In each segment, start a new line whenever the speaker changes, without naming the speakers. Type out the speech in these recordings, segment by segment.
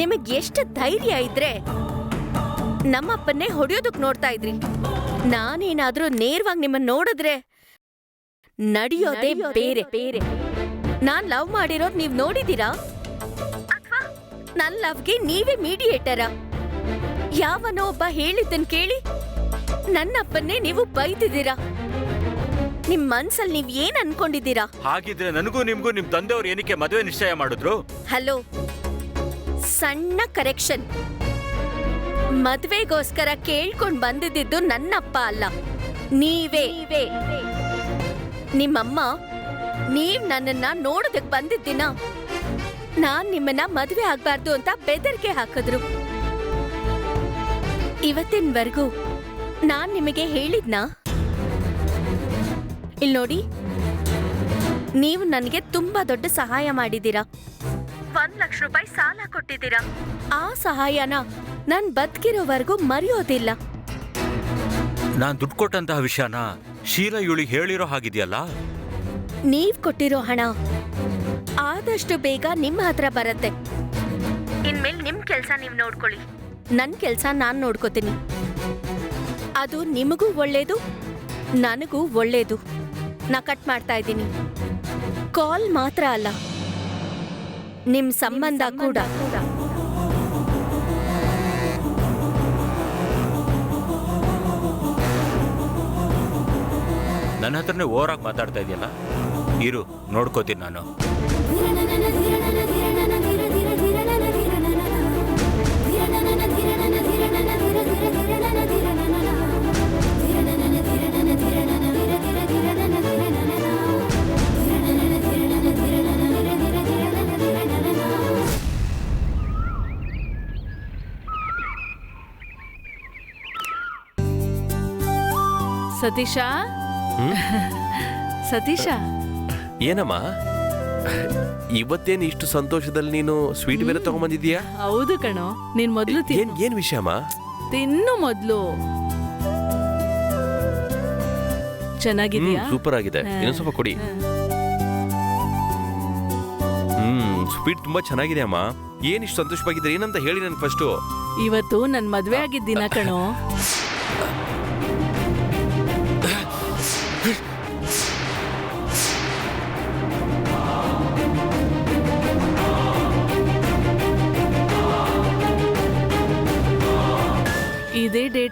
ನಿಮಗ್ ಎಷ್ಟು ಧೈರ್ಯ ಇದ್ರೆ ನಮ್ಮಪ್ಪನ್ನೇ ಹೊಡೆಯೋದಕ್ ನೋಡ್ತಾ ಇದ್ರಿ. ನಾನೇನಾದ್ರೂ ನೇರವಾಗಿ ನಿಮ್ಮನ್ನ ನೋಡಿದ್ರೆ ನಡೆಯೋದೇ ಬೇರೆ. ಬೇರೆ. ನಾನ್ ಲವ್ ಮಾಡಿರೋದ್ ನೀವ್ ನೋಡಿದೀರಾ ನನ್ ಲವ್ಗೆ ನೀವೇ ಮೀಡಿಯೇಟರ? ಯಾವನೋ ಒಬ್ಬ ಹೇಳಿದ್ದನ್ ಕೇಳಿ ನನ್ನಪ್ಪನ್ನೇ ನೀವು ಬೈದಿದ್ದೀರಾ? ನಿಮ್ ಮನ್ಸಲ್ಲಿ ನೀವ್ ಏನ್ ಅನ್ಕೊಂಡಿದ್ದೀರಾ?
ಹಾಗಿದ್ರೆ ನನಗೂ ನಿಮ್ಗೂ ನಿಮ್ ತಂದೆಯವ್ರು ಏನಕ್ಕೆ ಮದುವೆ ನಿಶ್ಚಯ ಮಾಡಿದ್ರು?
ಹಲೋ ಸಣ್ಣ ಕರೆಕ್ಷನ್. ಮದ್ವೆಗೋಸ್ಕರ ಕೇಳ್ಕೊಂಡ್ ಬಂದಿದ್ದು ನನ್ನಪ್ಪ ಅಲ್ಲ. ನೀವೇ. ನಿಮ್ಮಮ್ಮ ನೀವ್ ನನ್ನನ್ನ ನೋಡೋದಕ್ ಬಂದಿದ್ದಿನ? ನಾನ್ ನಿಮ್ಮನ್ನ ಮದ್ವೆ ಆಗ್ಬಾರ್ದು ಅಂತ ಬೆದರಿಕೆ ಹಾಕಿದ್ರು. ಇವತ್ತಿನವರೆಗೂ ನಾನ್ ನಿಮಗೆ ಹೇಳಿದ್ನಾ? ಇಲ್ ನೋಡಿ ನೀವು ನನಗೆ ತುಂಬಾ ದೊಡ್ಡ ಸಹಾಯ ಮಾಡಿದ್ದೀರಾ? ಒಂದ್ ಲಕ್ಷ ರೂಪಾಯಿ ಸಾಲ ಕೊಟ್ಟಿದ್ದೀರಾ? ಆ ಸಹಾಯನ ನಾನ್ ಬದುಕಿರೋವರೆಗೂ ಮರೆಯೋದಿಲ್ಲ.
ನಾನ್ ದುಡ್ಡು ಕೊಟ್ಟಂತಹ ವಿಷಯನ ಶೀಲಾ ಇವಳಿಗೆ ಹೇಳಿರೋ ಹಾಗಿದೆಯಲ್ಲ?
ನೀವ್ ಕೊಟ್ಟಿರೋ ಹಣ ಆದಷ್ಟು ಬೇಗ ನಿಮ್ಮ ಹತ್ರ ಬರತ್ತೆ. ಇನ್ಮೇಲೆ ನಿಮ್ ಕೆಲ್ಸ ನೀವ್ ನೋಡ್ಕೊಳ್ಳಿ. ನನ್ ಕೆಲ್ಸ ನಾನ್ ನೋಡ್ಕೋತೀನಿ. ಅದು ನಿಮಗೂ ಒಳ್ಳೇದು ನನಗೂ ಒಳ್ಳೇದು. ನಾ ಕಟ್ ಮಾಡ್ತಾ ಇದ್ದೀನಿ. ಕಾಲ್ ಮಾತ್ರ ಅಲ್ಲ. ನಿಮ್ ಸಂಬಂಧ ಕೂಡ.
ನನ್ನ ಹತ್ರನೇ ಓವರಾಗಿ ಮಾತಾಡ್ತಾ ಇದೆಯಲ್ಲ? ಇರು ನೋಡ್ಕೋತೀನಿ ನಾನು.
ಸತೀಶ? ಸತೀಶ?
ಏನಮ್ಮ? ಇವತ್ತೇನು ಇಷ್ಟು ಸಂತೋಷದಲ್ಲಿ ನೀನು ಸ್ವೀಟ್ ಬೇರೆ ತಗೊಂಬಂದಿದ್ಯಾ
ಹೌದು ಕಣೋ ನೀನ್ ಮೊದ್ಲು
ಏನ್
ತಿನ್ನು.
ಏನ್ ವಿಷಯಮ್ಮ?
ತಿನ್ನು ಮೊದ್ಲು. ಚೆನ್ನಾಗಿದ್ಯಾ?
ಸೂಪರ್ ಆಗಿದೆ. ಇನ್ನೊಂದ್ ಸ್ವಲ್ಪ ಕೊಡಿ. ಹ್ಮ್ ಸ್ವೀಟ್ ತುಂಬಾ ಚೆನ್ನಾಗಿದೆ ಅಮ್ಮ ಏನ್ ಇಷ್ಟು ಸಂತೋಷವಾಗಿದ್ರೆ ಏನಂತ ಹೇಳಿ ನನ್ ಫಸ್ಟ್
ಇವತ್ತು ನನ್ ಮದ್ವೆ ಆಗಿದ್ದಿನ ಕಣೋ.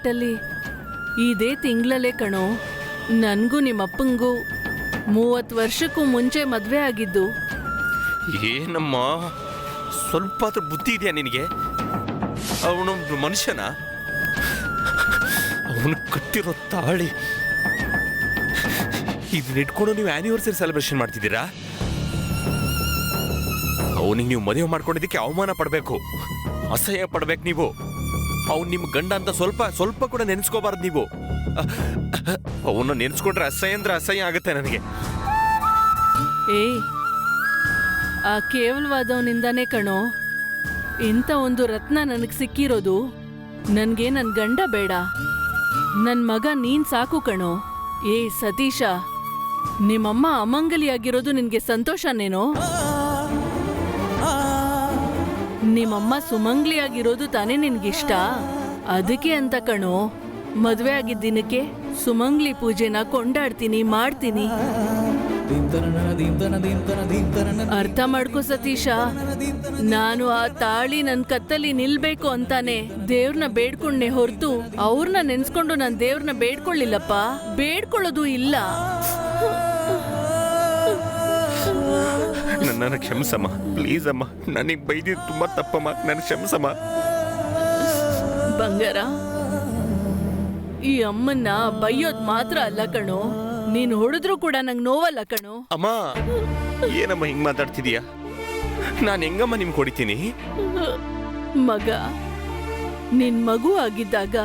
ಇದೇ ಡೇಟಲ್ಲಿ ಇದೇ ತಿಂಗಳಲ್ಲೇ ಕಣೋ. ನಿಮ್ಮ ನಿಮ್ಮಪ್ಪಂಗೂ ಮೂವತ್ತು ವರ್ಷಕ್ಕೂ ಮುಂಚೆ ಮದುವೆ ಆಗಿದ್ದು.
ಏನಮ್ಮ? ಸ್ವಲ್ಪ ಬುದ್ಧಿ ಇದೆಯಾ ನಿನಗೆ? ಅವನು ಮನುಷ್ಯನ? ಅವನು ಕಟ್ಟಿರೋ ತಾಳಿ. ಇದನ್ನ ಇಟ್ಕೊಂಡು ನೀವು ಆ್ಯನಿವರ್ಸರಿ ಸೆಲೆಬ್ರೇಷನ್ ಮಾಡ್ತಿದ್ದೀರಾ? ಅವನಿಗೆ ನೀವು ಮದುವೆ ಮಾಡ್ಕೊಂಡಿದ್ದಕ್ಕೆ ಅವಮಾನ ಪಡಬೇಕು. ಅಸಹ್ಯ ಪಡ್ಬೇಕು ನೀವು. ಅವ್ನು ನಿಮ್ಮ ಗಂಡ ಅಂತ ಸ್ವಲ್ಪ ಸ್ವಲ್ಪ ಕೂಡ ನೆನೆಸ್ಕೋಬಾರ್ದು ನೀವು. ಅವನ್ನ ನೆನೆಸ್ಕೊಂಡ್ರೆ ಅಸಹ್ಯ ಅಂದ್ರೆ ಅಸಹ್ಯ ಆಗುತ್ತೆ ನನಗೆ.
ಏ ಆ ಕೇವಲವಾದವನಿಂದಾನೇ ಕಣೋ. ಇಂಥ ಒಂದು ರತ್ನ ನನಗೆ ಸಿಕ್ಕಿರೋದು ನನಗೆ ನನ್ನ ಗಂಡ ಬೇಡ. ನನ್ನ ಮಗ ನೀನ್ ಸಾಕು ಕಣೋ. ಏ ಸತೀಶ, ನಿಮ್ಮಮ್ಮ ಅಮಂಗಲಿಯಾಗಿರೋದು ನಿನಗೆ ಸಂತೋಷನೇನೋ? ನಿಮ್ಮಮ್ಮ ಸುಮಂಗ್ಲಿಯಾಗಿರೋದು ತಾನೇ ನಿನ್ಗಿಷ್ಟ? ಅದಕ್ಕೆ ಅಂತ ಕಣೋ. ಮದುವೆ ಆಗಿದ್ದ ದಿನಕ್ಕೆ ಸುಮಂಗ್ಲಿ ಪೂಜೆನ ಕೊಂಡಾಡ್ತೀನಿ, ಮಾಡ್ತೀನಿ. ಅರ್ಥ ಮಾಡ್ಕೋ ಸತೀಶ. ನಾನು ಆ ತಾಳಿ ನನ್ ಕತ್ತಲ್ಲಿ ನಿಲ್ಬೇಕು ಅಂತಾನೆ ದೇವ್ರನ್ನ ಬೇಡ್ಕೊಂಡೆ ಹೊರತು ಅವ್ರನ್ನ ನೆನ್ಸ್ಕೊಂಡು ನಾನ್ ದೇವ್ರನ್ನ ಬೇಡ್ಕೊಳ್ಳಿಲ್ಲಪ್ಪ. ಬೇಡ್ಕೊಳ್ಳೋದು ಇಲ್ಲ.
ನನ್ನನ್ನು ಕ್ಷಮಿಸಮ್ಮ. ಪ್ಲೀಸ್ ಅಮ್ಮ ನನಗೆ ಬೈದಿದ್ದು ತುಂಬಾ ತಪ್ಪಮ್ಮ. ನನ್ನ ಕ್ಷಮಿಸಮ್ಮ.
ಬಂಗಾರ ಈ ಅಮ್ಮನ್ನ ಬೈಯೋದ್ ಮಾತ್ರ ಅಲ್ಲ ಕಣೋ. ನೀನ್ ಹೊಡೆದ್ರು ಕೂಡ ನಂಗೆ ನೋವಲ್ಲ ಕಣೋ.
ಅಮ್ಮ ಏನಮ್ಮ ಹಿಂಗ್ ಮಾತಾಡ್ತಿದೀಯ? ನಾನು ಹೆಂಗಮ್ಮ ನಿಮ್ಗೆ ಹೊಡಿತೀನಿ?
ಮಗ ನಿನ್ ಮಗು ಆಗಿದ್ದಾಗ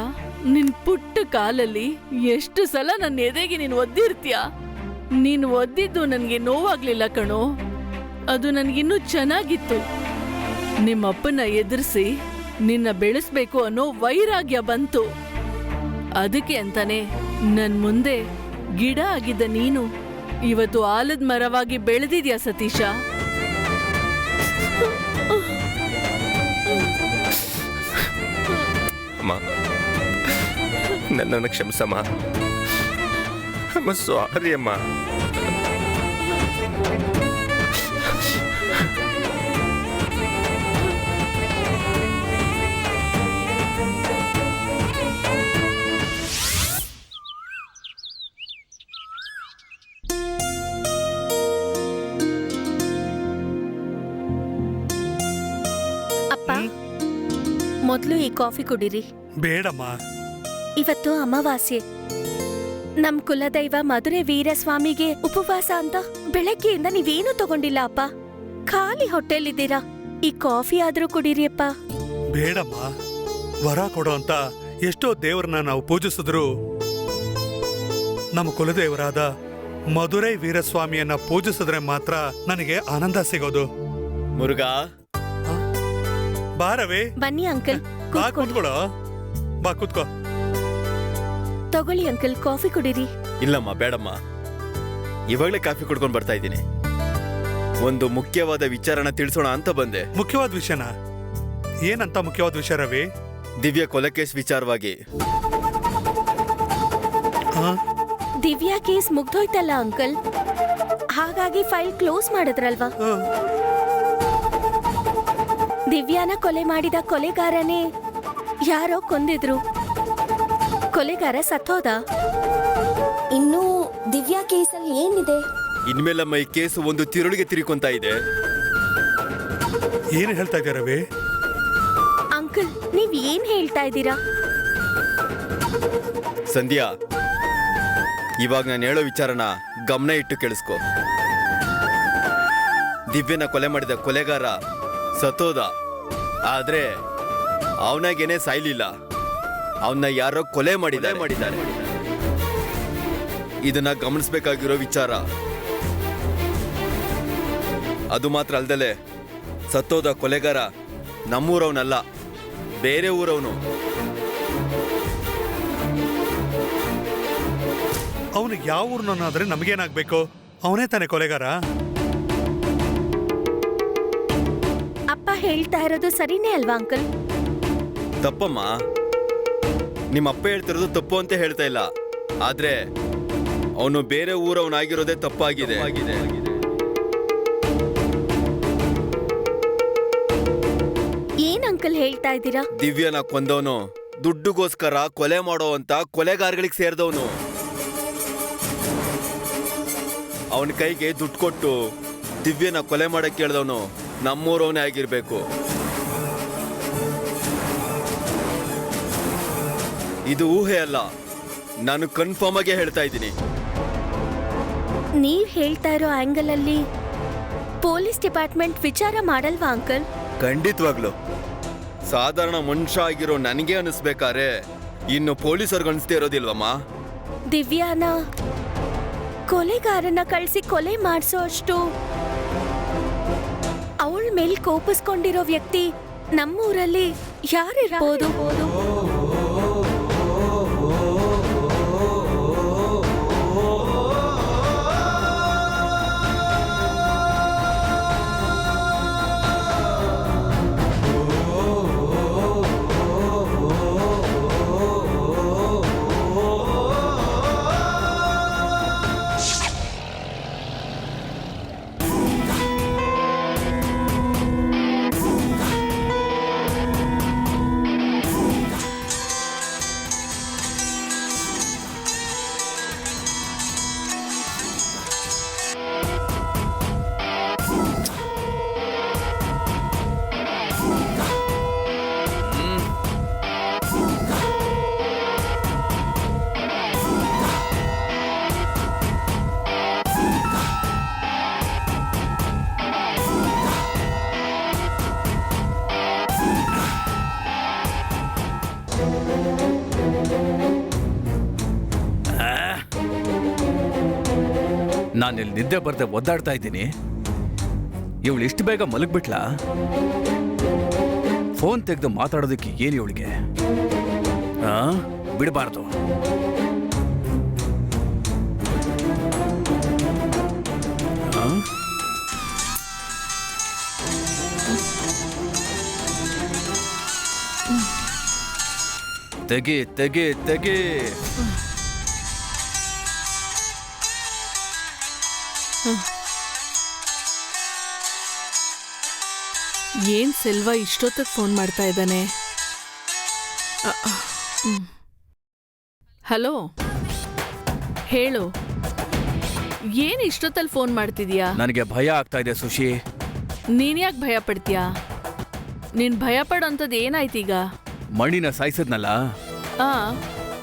ನಿನ್ ಪುಟ್ಟ ಕಾಲಲ್ಲಿ ಎಷ್ಟು ಸಲ ನನ್ನ ಎದೆಗೆ ನೀನ್ ಒದ್ದಿರ್ತೀಯ? ನೀನ್ ಒದ್ದಿದ್ದು ನನ್ಗೆ ನೋವಾಗ್ಲಿಲ್ಲ ಕಣೋ. ಅದು ನನಗಿನ್ನೂ ಚೆನ್ನಾಗಿತ್ತು. ನಿಮ್ಮಪ್ಪನ ಎದುರಿಸಿ ನಿನ್ನ ಬೆಳೆಸ್ಬೇಕು ಅನ್ನೋ ವೈರಾಗ್ಯ ಬಂತು. ಅದಕ್ಕೆ ಅಂತಾನೆ ನನ್ ಮುಂದೆ ಗಿಡ ಆಗಿದ್ದ ನೀನು ಇವತ್ತು ಆಲದ ಮರವಾಗಿ ಬೆಳೆದಿದ್ಯಾ ಸತೀಶ?
ಅಮ್ಮ, ನನ್ನನ್ನು ಕ್ಷಮಿಸಮ್ಮ. ಅಮ್ಮ ಸಾರಿ ಅಮ್ಮ.
ಮೊದಲು ಈ ಕಾಫಿ ಕುಡೀರಿ.
ಬೇಡಮ್ಮ.
ಇವತ್ತು ಅಮಾವಾಸ್ಯೆ. ನಮ್ ಕುಲದೈವ ಮಧುರೆ ವೀರಸ್ವಾಮಿಗೆ ಉಪವಾಸ ಅಂತ ಬೆಳಗ್ಗೆಯಿಂದ ನೀವೇನು ತಗೊಂಡಿಲ್ಲ ಅಪ್ಪ. ಖಾಲಿ ಹೊಟ್ಟೆಲಿದ್ದೀರಾ ಈ ಕಾಫಿ ಆದ್ರೂ ಕುಡೀರಿ ಅಪ್ಪ.
ಬೇಡಮ್ಮ. ವರ ಕೊಡೋ ಅಂತ ಎಷ್ಟೋ ದೇವರನ್ನ ನಾವು ಪೂಜಿಸಿದ್ರು. ನಮ್ಮ ಕುಲದೇವರಾದ ಮಧುರೈ ವೀರಸ್ವಾಮಿಯನ್ನ ಪೂಜಿಸಿದ್ರೆ ಮಾತ್ರ ನನಗೆ ಆನಂದ ಸಿಗೋದು.
ಮುರುಘಾ
ಬಾರವೇ?
ಬನ್ನಿ ಅಂಕಲ್
ಬಾ
ಕೂತ್ಕೊಳ್ಳಿ.
ಬಾ ಕೂತ್ಕೋ.
ತಗೊಳ್ಳಿ ಅಂಕಲ್ ಕಾಫಿ ಕುಡೀರಿ.
ಇಲ್ಲಮ್ಮ ಬೇಡಮ್ಮ. ಇವಾಗಲೇ ಕಾಫಿ ಕುಡ್ಕೊಂಡು ಬರ್ತಾ ಇದ್ದೀನಿ. ಒಂದು ಮುಖ್ಯವಾದ ವಿಚಾರನ ತಿಳಿಸೋಣ ಅಂತ ಬಂದೆ.
ಮುಖ್ಯವಾದ ವಿಷಯನ? ಏನಂತ ಮುಖ್ಯವಾದ ವಿಷಯ ರವಿ?
ದಿವ್ಯ ಕೊಲಕೇಶ್ ವಿಚಾರವಾಗಿ.
ಆ?
ದಿವ್ಯಾ ಕೇಸ್ ಮುಗ್ದೋಯ್ತಲ್ಲ ಅಂಕಲ್? ಹಾಗಾಗಿ ಫೈಲ್ ಕ್ಲೋಸ್ ಮಾಡಿದ್ರಲ್ವಾ? ದಿವ್ಯಾನ ಕೊಲೆ ಮಾಡಿದ ಕೊಲೆಗಾರನೇ ಯಾರೋ ಕೊಂದಿದ್ರು. ಕೊಲೆಗಾರ ಸತ್ತೋದ.
ಇನ್ನು ದಿವ್ಯಾ ಕೇಸಲ್ಲಿ ಏನಿದೆ?
ಇನ್ಮೇಲಮ್ಮ ಈ ಕೇಸು ಒಂದು ತಿರುಳಿಗೆ ತಿರುಕೊಂತ ಇದೆ.
ಏನ್ ಹೇಳ್ತಾ ಇದ್ದೀರ ರವಿ?
ಅಂಕಲ್ ನೀವ್ ಏನ್ ಹೇಳ್ತಾ ಇದ್ದೀರಾ?
ಸಂಧ್ಯಾ ಇವಾಗ ನಾನು ಹೇಳೋ ವಿಚಾರನ ಗಮನ ಇಟ್ಟು ಕೇಳಿಸ್ಕೊ. ದಿವ್ಯನ ಕೊಲೆ ಮಾಡಿದ ಕೊಲೆಗಾರ ಸತ್ತೋದ. ಆದ್ರೆ ಅವನಾಗೇನೆ ಸಾಯ್ಲಿಲ್ಲ. ಅವನ್ನ ಯಾರೋ ಕೊಲೆ ಮಾಡಿದ ಮಾಡಿದ್ದಾರೆ. ಇದನ್ನ ಗಮನಿಸ್ಬೇಕಾಗಿರೋ ವಿಚಾರ. ಅದು ಮಾತ್ರ ಅಲ್ದಲೆ ಸತ್ತೋದ ಕೊಲೆಗಾರ ನಮ್ಮೂರವನಲ್ಲ ಬೇರೆ ಊರವನು.
ಅವನು ಯಾವ ಊರ್ನಾದ್ರೆ ನಮಗೇನಾಗ್ಬೇಕು? ಅವನೇ ತಾನೆ ಕೊಲೆಗಾರ?
ಹೇಳ್ತಾ ಇರೋದು ಸರಿನೇ ಅಲ್ವಾ ಅಂಕಲ್?
ತಪ್ಪಮ್ಮ. ನಿಮ್ಮ ಅಪ್ಪ ಹೇಳ್ತಿರೋದು ತಪ್ಪು ಅಂತ ಹೇಳ್ತಾ ಇಲ್ಲ. ಆದ್ರೆ ಅವನು ಬೇರೆ ಊರವನಾಗಿರೋದೇ ತಪ್ಪಾಗಿದೆ.
ಏನ್ ಅಂಕಲ್ ಹೇಳ್ತಾ ಇದ್ದೀರಾ?
ದಿವ್ಯನ ಕೊಂದವನು ದುಡ್ಡುಗೋಸ್ಕರ ಕೊಲೆ ಮಾಡೋ ಅಂತ ಕೊಲೆಗಾರಗಳಿಗೆ ಸೇರಿದವನು. ಅವನ ಕೈಗೆ ದುಡ್ಡು ಕೊಟ್ಟು ದಿವ್ಯನ ಕೊಲೆ ಮಾಡಕ್ಕೆ ಕೇಳಿದವನು. ನಮ್ಮೂರವನೇ ಆಗಿರಬೇಕು. ಇದು ಊಹೆ ಅಲ್ಲ. ನಾನು ಕನ್ಫರ್ಮ್ ಆಗಿ ಹೇಳ್ತಾ ಇದ್ದೀನಿ.
ನೀವ್ ಹೇಳ್ತಾ ಇರೋ ಆಂಗಲ್ ಅಲ್ಲಿ ಪೊಲೀಸ್ ಡಿಪಾರ್ಟ್ಮೆಂಟ್ ವಿಚಾರ ಮಾಡಲ್ವಾ ಅಂಕಲ್?
ಖಂಡಿತವಾಗ್ಲು. ಸಾಧಾರಣ ಮನುಷ್ಯ ಆಗಿರೋ ನನಗೆ ಅನಿಸ್ಬೇಕಾದ್ರೆ ಇನ್ನು ಪೊಲೀಸರ್ಗೆ ಅನಿಸ್ತಾ ಇರೋದಿಲ್ವಮ್ಮ?
ದಿವ್ಯಾನ ಕೊಲೆಗಾರನ ಕಳಿಸಿ ಕೊಲೆ ಮಾಡಿಸೋ ಅಷ್ಟು ಅವಳ ಮೇಲ್ ಕೋಪಿಸ್ಕೊಂಡಿರೋ ವ್ಯಕ್ತಿ ನಮ್ಮೂರಲ್ಲಿ ಯಾರಿರ್ಬೋದು?
ನಾನಿಲ್ಲಿ ನಿದ್ದೆ ಬರ್ದೆ ಒದ್ದಾಡ್ತಾ ಇದ್ದೀನಿ. ಇವಳು ಇಷ್ಟು ಬೇಗ ಮಲಗ್ಬಿಟ್ಲಾ? ಫೋನ್ ತೆಗೆದು ಮಾತಾಡೋದಕ್ಕೆ ಏನು ಇವಳಿಗೆ? ಬಿಡಬಾರ್ದು. ತೆಗಿ, ತೆಗೆ, ತೆಗಿ.
ಏನ್ ಸೆಲ್ವ ಇಷ್ಟೊತ್ತಿಗೆ ಫೋನ್ ಮಾಡ್ತಾ ಇದ್ದಾನೆ? ಹಲೋ? ಹೇಳು. ಏನ್ ಇಷ್ಟೊತ್ತಲ್ಲಿ ಫೋನ್ ಮಾಡ್ತಿದ್ಯಾ?
ನನಗೆ ಭಯ ಆಗ್ತಾ ಇದೆ ಸುಶಿ.
ನೀನ್ ಯಾಕೆ ಭಯ ಪಡ್ತೀಯಾ? ನೀನ್ ಭಯ ಪಡೋಂಥದ್ದು ಏನಾಯ್ತೀಗ?
ಮಣಿನ ಸಾಯಿಸಿದ್ನಲ್ಲ
ಆ.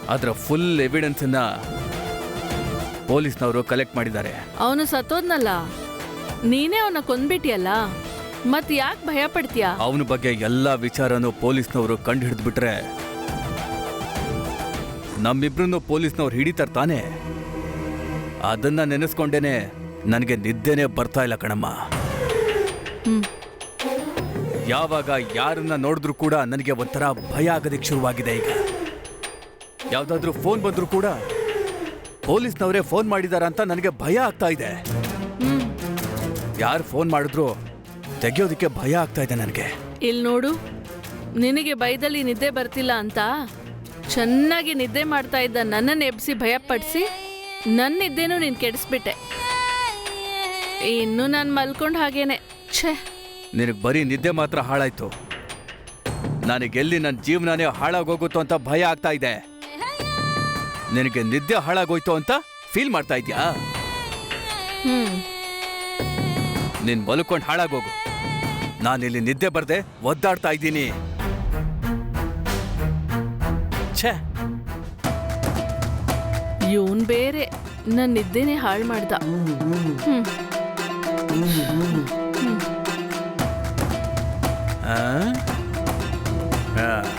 ಅದರ ಫುಲ್ ಎವಿಡೆನ್ಸ್ ಅನ್ನ ಪೊಲೀಸ್ನವರು ಕಲೆಕ್ಟ್ ಮಾಡಿದ್ದಾರೆ.
ಅವನು ಸತ್ತೋದ್ನಲ್ಲ? ನೀನೇ ಅವನ ಕೊಂದ್ಬಿಟ್ಟಿಯಲ್ಲ ಮತ್ ಯಾಕೆ ಭಯ ಪಡ್ತೀಯಾ
ಅವನ ಬಗ್ಗೆ ಎಲ್ಲಾ ವಿಚಾರನೂ ಪೊಲೀಸ್ನವರು ಕಂಡು ಹಿಡಿದ್ಬಿಟ್ರೆ ನಮ್ಮಿಬ್ರನ್ನು ಪೊಲೀಸ್ನವ್ರು ಹಿಡಿತಾರ ತಾನೆ? ಅದನ್ನ ನೆನೆಸ್ಕೊಂಡೇನೆ ನನಗೆ ನಿದ್ದೆನೆ ಬರ್ತಾ ಇಲ್ಲ ಕಣಮ್ಮ. ಯಾವಾಗ ಯಾರನ್ನ ನೋಡಿದ್ರು ಕೂಡ ನನಗೆ ಒಂಥರ ಭಯ ಆಗೋದಕ್ಕೆ ಶುರುವಾಗಿದೆ ಈಗ. ಯಾವುದಾದ್ರೂ ಫೋನ್ ಬಂದರೂ ಕೂಡ ಪೊಲೀಸ್ನವರೇ ಫೋನ್ ಮಾಡಿದಾರ ಅಂತ ನನಗೆ ಭಯ ಆಗ್ತಾ ಇದೆ. ಯಾರು ಫೋನ್ ಮಾಡಿದ್ರು ತೆಗಿಯೋದಕ್ಕೆ ಭಯ ಆಗ್ತಾ ಇದೆ ನನಗೆ.
ಇಲ್ಲಿ ನೋಡು ನಿನಗೆ ಭಯದಲ್ಲಿ ನಿದ್ದೆ ಬರ್ತಿಲ್ಲ ಅಂತ ಚೆನ್ನಾಗಿ ನಿದ್ದೆ ಮಾಡ್ತಾ ಇದ್ದ ನನ್ನನ್ನು ಎಬ್ಸಿ ಭಯಪಡಿಸಿ ನನ್ನ ನಿದ್ದೆನೂ ನೀನು ಕೆಡಿಸ್ಬಿಟ್ಟೆ. ಇನ್ನು ನಾನು ಮಲ್ಕೊಂಡು ಹಾಗೇನೆ. ಛೇ.
ನಿನಗೆ ಬರೀ ನಿದ್ದೆ ಮಾತ್ರ ಹಾಳಾಯ್ತು. ನನಗೆಲ್ಲಿ ನನ್ನ ಜೀವನನೇ ಹಾಳಾಗೋಗುತ್ತೋ ಅಂತ ಭಯ ಆಗ್ತಾ ಇದೆ. ನಿನಗೆ ನಿದ್ದೆ ಹಾಳಾಗೋಯ್ತು ಅಂತ ಫೀಲ್ ಮಾಡ್ತಾ ಇದ್ಯಾ?
ಹ್ಮ್.
ನೀನ್ ಮಲ್ಕೊಂಡು ಹಾಳಾಗೋಗು. ನಾನಿಲ್ಲಿ ನಿದ್ದೆ ಬರ್ದೆ ಒದ್ದಾಡ್ತಾ ಇದ್ದೀನಿ. ಛೇ.
ಇವನ್ ಬೇರೆ. ನನ್ನ ನಿದ್ದೆನೆ ಹಾಳು ಮಾಡ್ದ. ಹ್ಮ್.
ಆ? ಆ.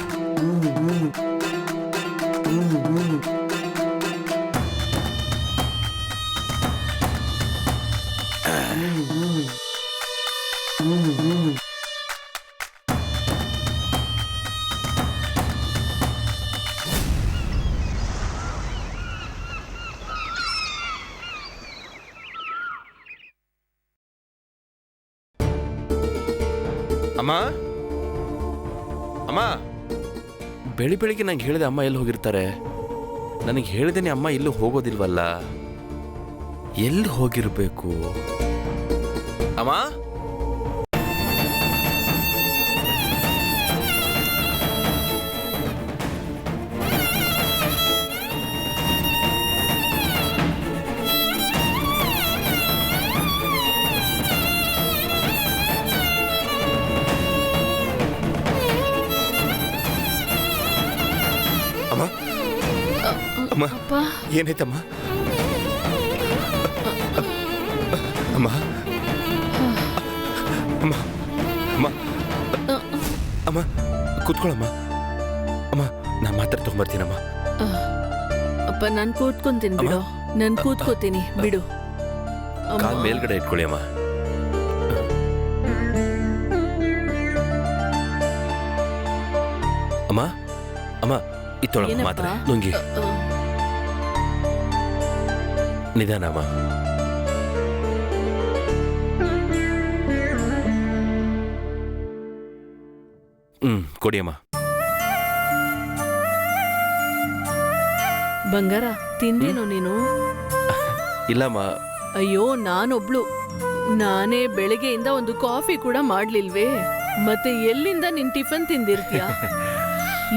ಅಮ್ಮ? ಅಮ್ಮ? ಬೆಳಿ ಬೆಳಿಗ್ಗೆ ನಂಗೆ ಹೇಳಿದೆ ಅಮ್ಮ ಎಲ್ಲಿ ಹೋಗಿರ್ತಾರೆ. ನನಗೆ ಹೇಳಿದೇನೆ ಅಮ್ಮ ಎಲ್ಲೂ ಹೋಗೋದಿಲ್ವಲ್ಲ. ಎಲ್ಲಿ ಹೋಗಿರ್ಬೇಕು? ಅಮ್ಮ ಅಮ್ಮ? ಅಮ್ಮ.
ಅಪ್ಪ.
ಏನಾಯ್ತಮ್ಮ? ಅಮ್ಮ. ಅಮ್ಮ. ಅಮ್ಮ. ಅಮ್ಮ ಕೂತ್ಕೊಳ್ಳಮ್ಮ. ಅಮ್ಮ ನಾ ಮಾತ್ರ ತಗೊಂಬರ್ತೀನಮ್ಮ.
ಅಪ್ಪ ನಾನು ಕೂತ್ಕೊಂತೀನಿ ಬಿಡು. ನಾನು ಕೂತ್ಕೋತೀನಿ. ಬಿಡು.
ಕಾಲ್ ಮೇಲ್ಗಡೆ ಇಟ್ಕೊಳ್ಳಿ ಅಮ್ಮ. ಅಮ್ಮ ಅಮ್ಮ ಇತ್ತೊಳಗೆ? ಮಾತ್ರ ನುಂಗಿ.
ಅ,
ನಿಧಾನ ಅಮ್ಮ ಹ್ಮ್ ಕೊಡಿ ಅಮ್ಮ
ಬಂಗಾರ ತಿಂದೇನು ನೀನು?
ಇಲ್ಲಮ್ಮ.
ಅಯ್ಯೋ ನಾನೊಬ್ಳು. ನಾನೇ ಬೆಳಗ್ಗೆಯಿಂದ ಒಂದು ಕಾಫಿ ಕೂಡ ಮಾಡ್ಲಿಲ್ವೇ? ಮತ್ತೆ ಎಲ್ಲಿಂದ ನಿನ್ ಟಿಫನ್ ತಿಂದಿರ್ತೀಯ?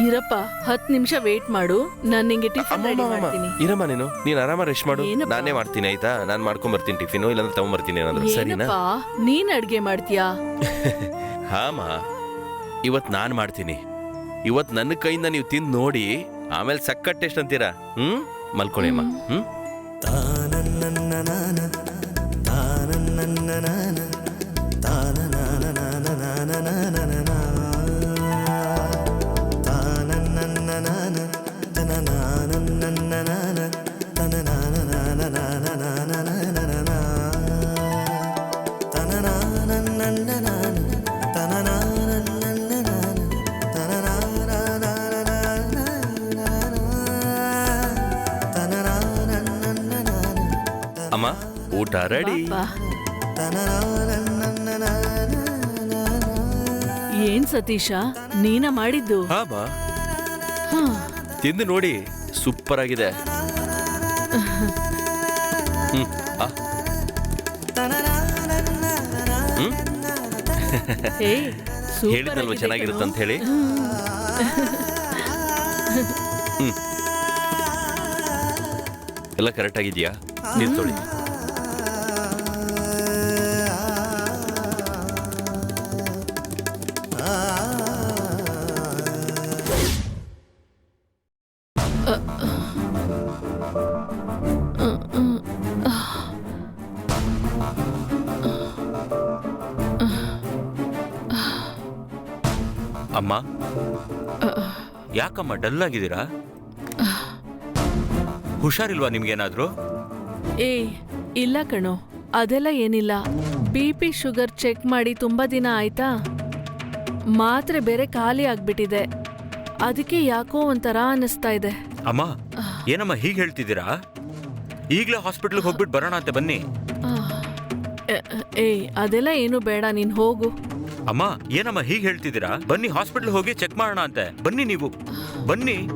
ಇರಪ್ಪ ಹತ್ ನಿಮಿಷ ವೇಟ್ ಮಾಡು. ನಾನು ನಿಂಗೆ ಟಿಫಿನ್ ರೆಡಿ ಮಾಡ್ತೀನಿ.
ಇರಮ್ಮ ನೀನು. ನೀನ್ ಆರಾಮ ರೆಸ್ಟ್ ಮಾಡು.
ಏನಪ್ಪ?
ನಾನೇ ಮಾಡ್ತೀನಿ ಆಯ್ತಾ? ನಾನು ಮಾಡ್ಕೊಂಡ್ ಬರ್ತೀನಿ ಟಿಫಿನು ಇಲ್ಲಾಂದ್ರೆ ತಗೊಂಬರ್ತೀನಿ ಏನಾದ್ರು. ಸರಿನಾ?
ಏನಪ್ಪ? ನೀನ್ ಅಡ್ಗೆ ಮಾಡ್ತೀಯಾ?
ಹಾಮ ಇವತ್ ನಾನ್ ಮಾಡ್ತೀನಿ. ಇವತ್ ನನ್ನ ಕೈಯಿಂದ ನೀವು ತಿಂದು ನೋಡಿ ಆಮೇಲೆ ಸಕ್ಕಟ್ ಟೇಸ್ಟ್ ಅಂತೀರಾ? ಹ್ಮ್? ಮಲ್ಕೊಳ್ಳಿ ಅಮ್ಮ. ಹ್ಮ್? ಊಟ ರೆಡಿ.
ಬಾ. ಏನ್ ಸತೀಶ? ನೀನ ಮಾಡಿದ್ದು? ಹಾ
ತಿಂದು ನೋಡಿ ಸೂಪರ್ ಆಗಿದೆ. ಹ್ಮ್ ಆ. ಹ್ಮ್?
ಏ ಸೂಪರ್
ಹೇಳಿದ್ನಲ್ವ
ಆಗಿದೆ
ಚೆನ್ನಾಗಿರುತ್ತೆ ಅಂತ ಹೇಳಿ? ಹ್ಮ್. ಎಲ್ಲ ಕರೆಕ್ಟ್ ಆಗಿದೆಯಾ? ನೀರು ತೊಳಿ ಅಮ್ಮ. ಯಾಕಮ್ಮ ಡಲ್ ಆಗಿದ್ದೀರಾ ಹುಷಾರಿಲ್ವಾ ನಿಮ್ಗೇನಾದ್ರೂ?
ಏ ಇಲ್ಲ ಕಣೋ ಅದೆಲ್ಲ ಏನಿಲ್ಲ. ಬಿ ಪಿ ಶುಗರ್ ಚೆಕ್ ಮಾಡಿ ತುಂಬಾ ದಿನ ಆಯ್ತಾ? ಮಾತ್ರೆ ಬೇರೆ ಖಾಲಿ ಆಗ್ಬಿಟ್ಟಿದೆ. ಅದಕ್ಕೆ ಯಾಕೋ ಒಂಥರ ಅನ್ನಿಸ್ತಾ ಇದೆ.
ಅಮ್ಮ ಏನಮ್ಮ ಹೀಗೆ ಹೇಳ್ತಿದ್ದೀರಾ? ಈಗಲೇ ಹಾಸ್ಪಿಟ್ಲಿಗೆ ಹೋಗ್ಬಿಟ್ಟು ಬರೋಣ ಅಂತ ಬನ್ನಿ.
ಏ ಅದೆಲ್ಲ ಏನು ಬೇಡ ನೀನು ಹೋಗು.
ಅಮ್ಮ ಏನಮ್ಮ ಹೀಗೆ ಹೇಳ್ತಿದ್ದೀರಾ? ಬನ್ನಿ ಹಾಸ್ಪಿಟಲ್ ಹೋಗಿ ಚೆಕ್ ಮಾಡೋಣ ಅಂತೆ ಬನ್ನಿ ನೀವು. ಬನ್ನಿ.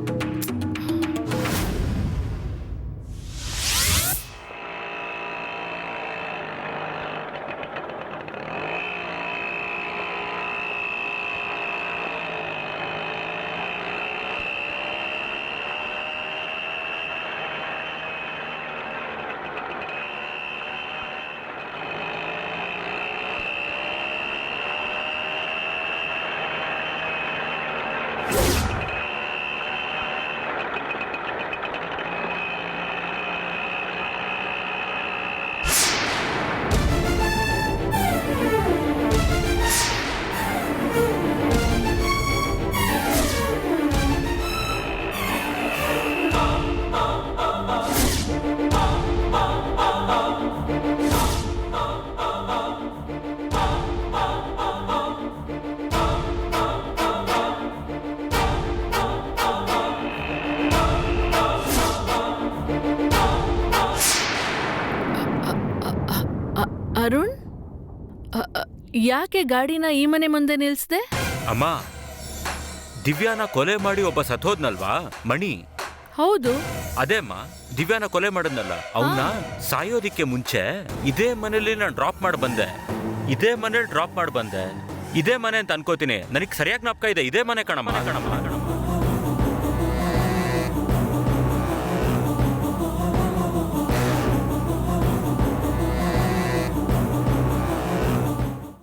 ಅರುಣ್? ಯಾಕೆ ಗಾಡಿನ ಈ ಮನೆ ಮುಂದೆ ನಿಲ್ಸ್ದೆ?
ಅಮ್ಮ ದಿವ್ಯಾನ ಕೊಲೆ ಮಾಡಿ ಒಬ್ಬ ಸತ್ತೋದ್ನಲ್ವಾ? ಮಣಿ.
ಹೌದು.
ಅದೇ ಅಮ್ಮ ದಿವ್ಯಾನ ಕೊಲೆ ಮಾಡದ್ನಲ್ಲ. ಅವನ್ನ ಸಾಯೋದಿಕ್ಕೆ ಮುಂಚೆ ಇದೇ ಮನೇಲಿ ನಾನು ಡ್ರಾಪ್ ಮಾಡಿ ಬಂದೆ. ಇದೇ ಮನೇಲಿ ಡ್ರಾಪ್ ಮಾಡಿ ಬಂದೆ. ಇದೇ ಮನೆ ಅಂತ ಅನ್ಕೋತೀನಿ. ನನಗೆ ಸರಿಯಾಗಿ ನಾಪ್ಕ ಇದೆ. ಇದೇ ಮನೆ ಕಣಮ್ಮ ಕಣಮ್ಮ ಕಣಮ್ಮ.